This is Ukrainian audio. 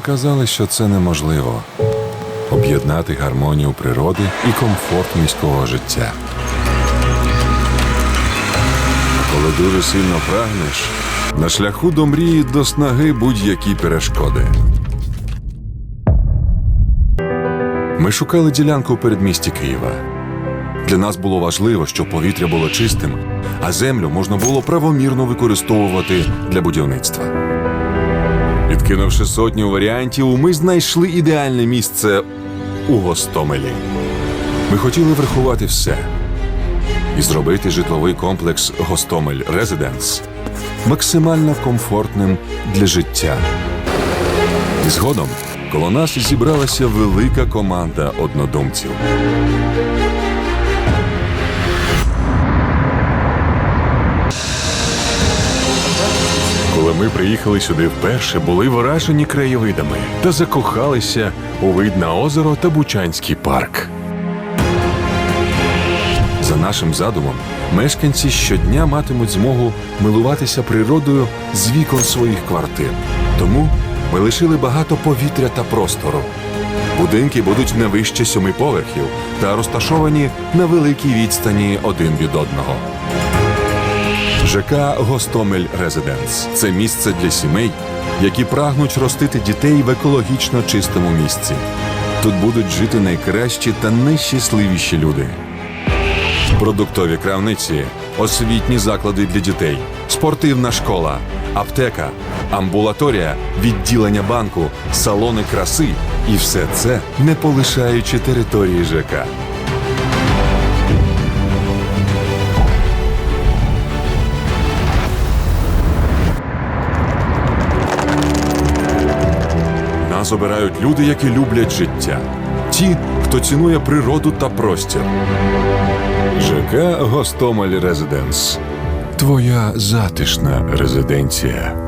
казали, що це неможливо об'єднати гармонію природи і комфорт міського життя. Коли дуже сильно прагнеш, на шляху до мрії до снаги будь-які перешкоди. Ми шукали ділянку у передмісті Києва. Для нас було важливо, щоб повітря було чистим, а землю можна було правомірно використовувати для будівництва. Відкинувши сотню варіантів, ми знайшли ідеальне місце у Гостомелі. Ми хотіли врахувати все і зробити житловий комплекс Гостомель Резиденс максимально комфортним для життя. І згодом коло нас зібралася велика команда однодумців. Коли ми приїхали сюди вперше, були вражені краєвидами та закохалися у вид на озеро та Бучанський парк. За нашим задумом, мешканці щодня матимуть змогу милуватися природою з вікон своїх квартир. Тому ми лишили багато повітря та простору. Будинки будуть не вище сьоми поверхів та розташовані на великій відстані один від одного. ЖК Гостомель Резиденс це місце для сімей, які прагнуть ростити дітей в екологічно чистому місці. Тут будуть жити найкращі та найщасливіші люди. Продуктові крамниці, освітні заклади для дітей, спортивна школа, аптека, амбулаторія, відділення банку, салони краси і все це не полишаючи території ЖК. Нас обирають люди, які люблять життя, ті, хто цінує природу та простір. ЖК Гостомель Резиденс. Твоя затишна резиденція.